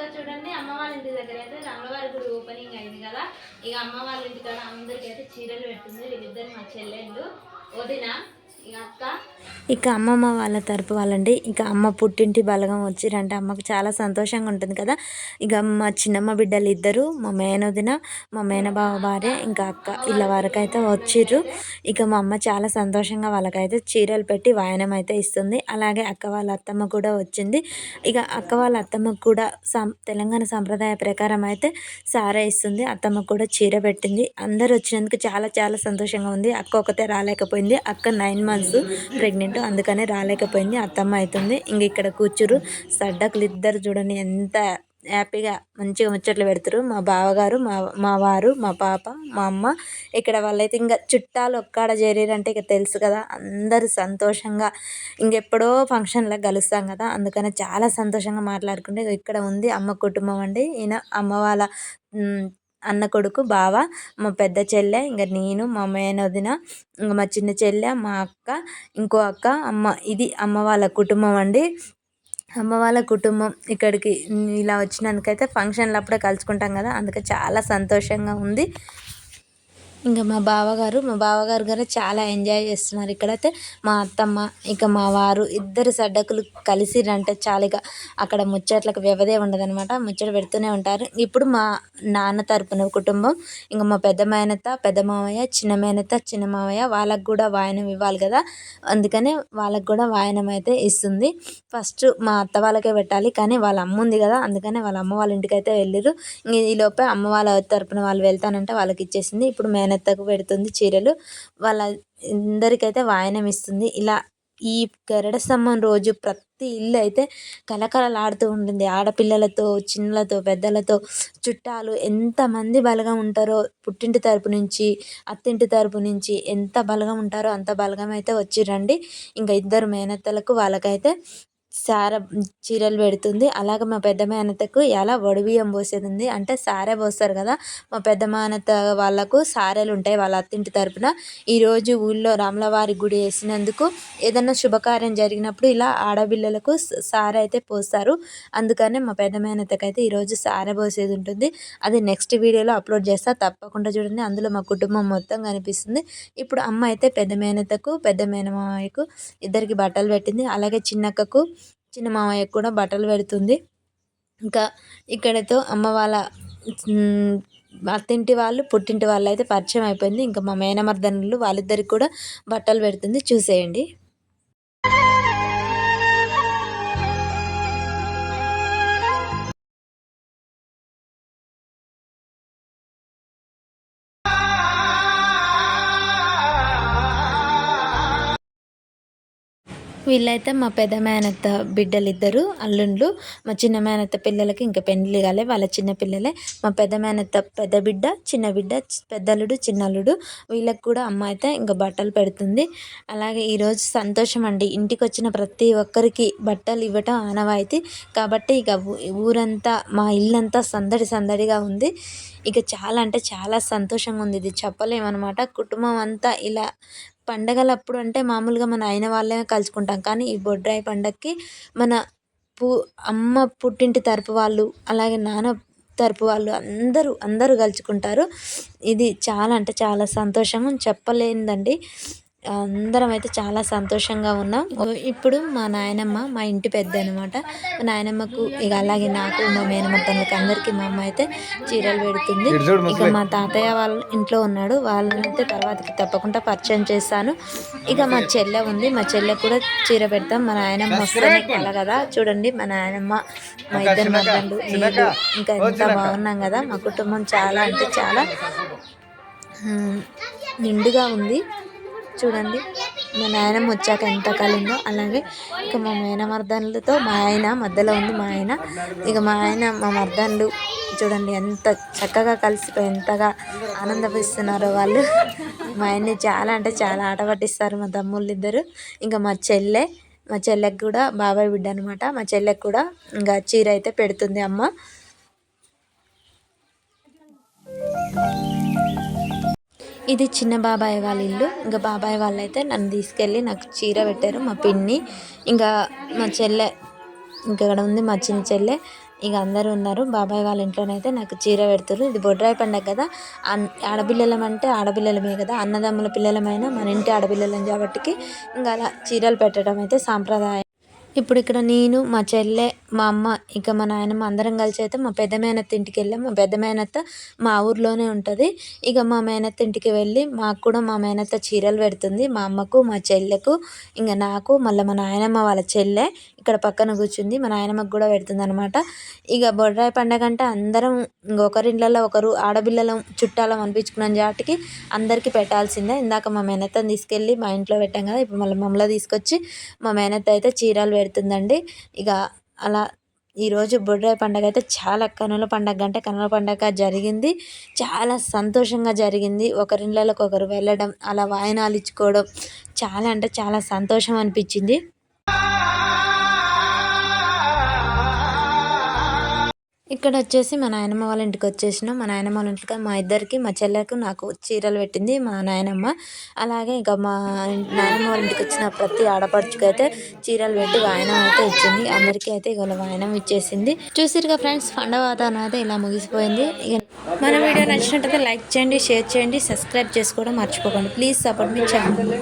ఇదిగో చూడండి అమ్మ వాళ్ళ ఇంటి దగ్గర అయితే రాములవారి గుడి ఓపెనింగ్ అయింది కదా. ఇక అమ్మ వాళ్ళ ఇంటి కాడ అందరికీ అయితే చీరలు పెడుతుంది వీళ్ళిద్దరు మా చెల్లెళ్ళు. వదిన ఇక అమ్మమ్మ వాళ్ళ తరపు వాళ్ళండి. ఇక అమ్మ పుట్టింటి బలగం వచ్చిరంటే. అమ్మకు చాలా సంతోషంగా ఉంటుంది కదా. ఇక మా చిన్నమ్మ బిడ్డలు ఇద్దరు మా మేనదిన మా మేనబావ భార్య ఇంకా అక్క ఇలా వరకైతే వచ్చిర్రు. ఇక మా అమ్మ చాలా సంతోషంగా వాళ్ళకైతే చీరలు పెట్టి వాయనం అయితే ఇస్తుంది. అలాగే అక్క వాళ్ళ అత్తమ్మ కూడా వచ్చింది. ఇక అక్క వాళ్ళ అత్తమ్మకు కూడా సం తెలంగాణ సంప్రదాయ ప్రకారం అయితే సారా ఇస్తుంది. అత్తమ్మకు కూడా చీర పెట్టింది. అందరు వచ్చినందుకు చాలా చాలా సంతోషంగా ఉంది. అక్క ఒకతే రాలేకపోయింది. అక్క నైన్ మంత్స్ ప్రెగ్నెంట్ అందుకనే రాలేకపోయింది. అత్తమ్మ అవుతుంది ఇంక ఇక్కడ కూర్చురు సడ్డకులు ఇద్దరు చూడండి. ఎంత హ్యాపీగా మంచిగా ముచ్చట్లు పెడతారు మా బావగారు మా మా వారు మా పాప మా అమ్మ. ఇక్కడ వాళ్ళైతే ఇంకా చుట్టాలు ఒక్కడ చేరారంటే ఇక తెలుసు కదా. అందరూ సంతోషంగా ఇంకెప్పుడో ఫంక్షన్లో కలుస్తాం కదా. అందుకనే చాలా సంతోషంగా మాట్లాడుకుంటే ఇక్కడ ఉంది అమ్మ కుటుంబం అండి. ఈయన అమ్మ వాళ్ళ అన్న కొడుకు బావ మా పెద్ద చెల్లె ఇంకా నేను మా మేనవదిన ఇంకా మా చిన్న చెల్లె మా అక్క ఇంకో అక్క అమ్మ ఇది అమ్మ వాళ్ళ కుటుంబం అండి. అమ్మ వాళ్ళ కుటుంబం ఇక్కడికి ఇలా వచ్చినందుకైతే ఫంక్షన్లు అప్పుడే కలుసుకుంటాం కదా అందుకే చాలా సంతోషంగా ఉంది. ఇంకా మా బావగారు మా బావగారు గారు చాలా ఎంజాయ్ చేస్తున్నారు. ఇక్కడైతే మా అత్తమ్మ ఇక మా వారు ఇద్దరు సడ్డకులు కలిసిరంటే చాలా. ఇక అక్కడ ముచ్చట్లకు వ్యవధే ఉండదనమాట ముచ్చట పెడుతూనే ఉంటారు. ఇప్పుడు మా నాన్న తరపున కుటుంబం. ఇంకా మా పెద్ద మేనత్త పెద్ద మామయ్య చిన్న మేనత్త చిన్న మామయ్య వాళ్ళకు కూడా వాయనం ఇవ్వాలి కదా. అందుకనే వాళ్ళకు కూడా వాయనం అయితే ఇస్తుంది. ఫస్ట్ మా అత్త వాళ్ళకే పెట్టాలి. కానీ వాళ్ళ అమ్మ ఉంది కదా. అందుకనే వాళ్ళ అమ్మ వాళ్ళ ఇంటికి అయితే వెళ్ళిర్రు ఈ లోపే అమ్మ వాళ్ళ తరపున వాళ్ళు వెళ్తానంటే వాళ్ళకి ఇచ్చేసింది. ఇప్పుడు మేనత్తకు పెడుతుంది చీరలు. వాళ్ళ అందరికైతే వాయనం ఇస్తుంది. ఇలా ఈ గరడ స్తంభం రోజు ప్రతి ఇల్లు అయితే కలకలలాడుతూ ఉంటుంది. ఆడపిల్లలతో చిన్నలతో పెద్దలతో చుట్టాలు ఎంతమంది బలగం ఉంటారో పుట్టింటి తరపు నుంచి అత్తింటి తరపు నుంచి ఎంత బలగం ఉంటారో అంత బలగం అయితే వచ్చిరండి ఇంకా ఇద్దరు మేనత్తలకు వాళ్ళకైతే సార చీరలు పెడుతుంది. అలాగే మా పెద్ద మేనత్తకు ఎలా వడిబియ్యం పోసేది ఉంది అంటే సారే పోస్తారు కదా. మా పెద్ద మేనత వాళ్ళకు సారెలు ఉంటాయి వాళ్ళ అత్తింటి తరపున. ఈరోజు ఊళ్ళో రాములవారి గుడి వేసినందుకు ఏదైనా శుభకార్యం జరిగినప్పుడు ఇలా ఆడపిల్లలకు స- సారె అయితే పోస్తారు. అందుకనే మా పెద్ద మేనత్తకు అయితే ఈరోజు సారె పోసేది ఉంటుంది అది నెక్స్ట్ వీడియోలో అప్లోడ్ చేస్తా. తప్పకుండా చూడండి. అందులో మా కుటుంబం మొత్తం కనిపిస్తుంది. ఇప్పుడు అమ్మ అయితే పెద్ద మేనతకు పెద్ద మేనమామయ్యకు ఇద్దరికి బట్టలు పెట్టింది. అలాగే చిన్నక్కకు చిన్న మామయ్యకు కూడా బట్టలు పెడుతుంది. ఇంకా ఇక్కడతో అమ్మ వాళ్ళ అత్తింటి వాళ్ళు పుట్టింటి వాళ్ళు అయితే పరిచయం అయిపోయింది. ఇంకా మా మేనమర్దనులు వాళ్ళిద్దరికి కూడా బట్టలు పెడుతుంది. చూసేయండి. వీళ్ళైతే మా పెద్ద మేనత్త బిడ్డలిద్దరు అల్లుండ్లు మా చిన్న మేనత్త పిల్లలకి ఇంకా పెళ్ళి కాలే వాళ్ళ చిన్న పిల్లలే. మా పెద్ద మేనత్త పెద్ద బిడ్డ చిన్న బిడ్డ పెద్దలుడు చిన్నలుడు వీళ్ళకి కూడా అమ్మ అయితే ఇంకా బట్టలు పెడుతుంది. అలాగే ఈరోజు సంతోషం అండి. ఇంటికి వచ్చిన ప్రతి ఒక్కరికి బట్టలు ఇవ్వటం ఆనవాయితీ. కాబట్టి ఇక ఊరంతా మా ఇల్లంతా సందడి సందడిగా ఉంది. ఇక చాలా అంటే చాలా సంతోషంగా ఉంది. ఇది చెప్పలేమన్నమాట కుటుంబం అంతా ఇలా పండగలప్పుడు అంటే మామూలుగా మన అయిన వాళ్ళే కలుసుకుంటాం. కానీ ఈ బొడ్రాయి పండగకి మన పు అమ్మ పుట్టింటి తరపు వాళ్ళు అలాగే నాన్న తరపు వాళ్ళు అందరూ అందరూ కలుసుకుంటారు. ఇది చాలా అంటే చాలా సంతోషం చెప్పలేనిదండి. అందరం అయితే చాలా సంతోషంగా ఉన్నాం. ఇప్పుడు మా నాయనమ్మ మా ఇంటి పెద్ద అనమాట మా నాయనమ్మకు ఇక అలాగే నాకు మా మేనమత్తలకి అందరికీ మా అమ్మ అయితే చీరలు పెడుతుంది. ఇక మా తాతయ్య వాళ్ళ ఇంట్లో ఉన్నాడు. వాళ్ళనైతే తర్వాతకి తప్పకుండా పరిచయం చేస్తాను. ఇక మా చెల్లె ఉంది. మా చెల్లె కూడా చీర పెడతాం. మా నాయనమ్మ వస్తేనే కల కదా. చూడండి మా నాయనమ్మ మా ఇద్దరు మద్దళ్ళు నేను ఇంకా ఎంత బాగున్నాం కదా. మా కుటుంబం చాలా అంటే చాలా నిండుగా ఉంది. చూడండి. మా నాయనమ్మ వచ్చాక ఎంత కలిందో అలాగే ఇక మా మేనమర్దనులతో మా ఆయన మధ్యలో ఉంది మా ఆయన. ఇక మా ఆయన మా మర్దన్లు చూడండి ఎంత చక్కగా కలిసిపోయి ఎంతగా ఆనందపిస్తున్నారో వాళ్ళు. మా ఆయన్ని చాలా అంటే చాలా ఆట పట్టిస్తారు మా తమ్ముళ్ళు ఇద్దరు ఇంకా మా చెల్లె మా చెల్లెకి కూడా బాబాయ్ బిడ్డ అనమాట మా చెల్లెకి కూడా ఇంకా చీర అయితే పెడుతుంది అమ్మ. ఇది చిన్న బాబాయ్ వాళ్ళ ఇల్లు. ఇంకా బాబాయ్ వాళ్ళు అయితే నన్ను తీసుకెళ్ళి నాకు చీర పెట్టారు మా పిన్ని. ఇంకా మా చెల్లె ఇంకా ఇక్కడ ఉంది మా చిన్న చెల్లె. ఇక అందరూ ఉన్నారు. బాబాయ్ వాళ్ళ ఇంట్లోనైతే నాకు చీర పెడుతురు ఇది బొడ్రాయి పండగ కదా. అన్ ఆడపిల్లలం అంటే ఆడపిల్లలమే కదా. అన్నదమ్ముల పిల్లలమైనా మన ఇంటి ఆడపిల్లలం కాబట్టికి ఇంకా అలా చీరలు పెట్టడం అయితే సాంప్రదాయం. ఇప్పుడు ఇక్కడ నేను మా చెల్లె మా అమ్మ ఇక మా నాయనమ్మ అందరం కలిసి అయితే మా పెద్ద మేనత్త ఇంటికి వెళ్ళాం. మా పెద్ద మేనత్త మా ఊర్లోనే ఉంటుంది. ఇక మా మేనత్త ఇంటికి వెళ్ళి మాకు కూడా మా మేనత్త చీరలు పెడుతుంది. మా అమ్మకు మా చెల్లెకు ఇంకా నాకు మళ్ళీ మా నాయనమ్మ వాళ్ళ చెల్లె ఇక్కడ పక్కన కూర్చుంది. మా నాయనమ్మకు కూడా పెడుతుంది అనమాట ఇక బొడ్రాయి పండగ అంటే అందరం ఒకరింట్లలో ఒకరు ఆడపిల్లలం చుట్టాలం అనిపించుకున్న చాటికి అందరికీ పెట్టాల్సిందే. ఇందాక మా మేనత్తని తీసుకెళ్ళి మా ఇంట్లో పెట్టాం కదా ఇప్పుడు మళ్ళీ మమ్మల్ని తీసుకొచ్చి మా మేనత్త అయితే చీరలు పెడుతుందండి. ఇక అలా ఈరోజు బొడ్రాయి పండగ అయితే చాలా కనుల పండగ అంటే కనుల పండగ జరిగింది. చాలా సంతోషంగా జరిగింది. ఒకరిళ్ళకి ఒకరు వెళ్ళడం అలా వాయినాలు ఇచ్చుకోవడం చాలా అంటే చాలా సంతోషం అనిపించింది. ఇక్కడ వచ్చేసి మా నాయనమ్మ వాళ్ళ ఇంటికి వచ్చేసినాం. మా నాయనమ్మ వాళ్ళ ఇంటికి మా ఇద్దరికి మా చెల్లెకు నాకు చీరలు పెట్టింది మా నాయనమ్మ. అలాగే ఇంకా మా నాయనమ్మ వాళ్ళ ఇంటికి వచ్చిన ప్రతి ఆడపడుచుకు అయితే చీరలు పెట్టి వాయనం అయితే ఇచ్చింది. అందరికీ అయితే ఇవాళ వాయనం ఇచ్చేసింది. చూసిరుగా ఫ్రెండ్స్ పండ వాతావరణం అయితే ఇలా ముగిసిపోయింది. మన వీడియో నచ్చినట్టయితే లైక్ చేయండి షేర్ చేయండి సబ్స్క్రైబ్ చేసుకోవడం మర్చిపోకండి. Please support me channel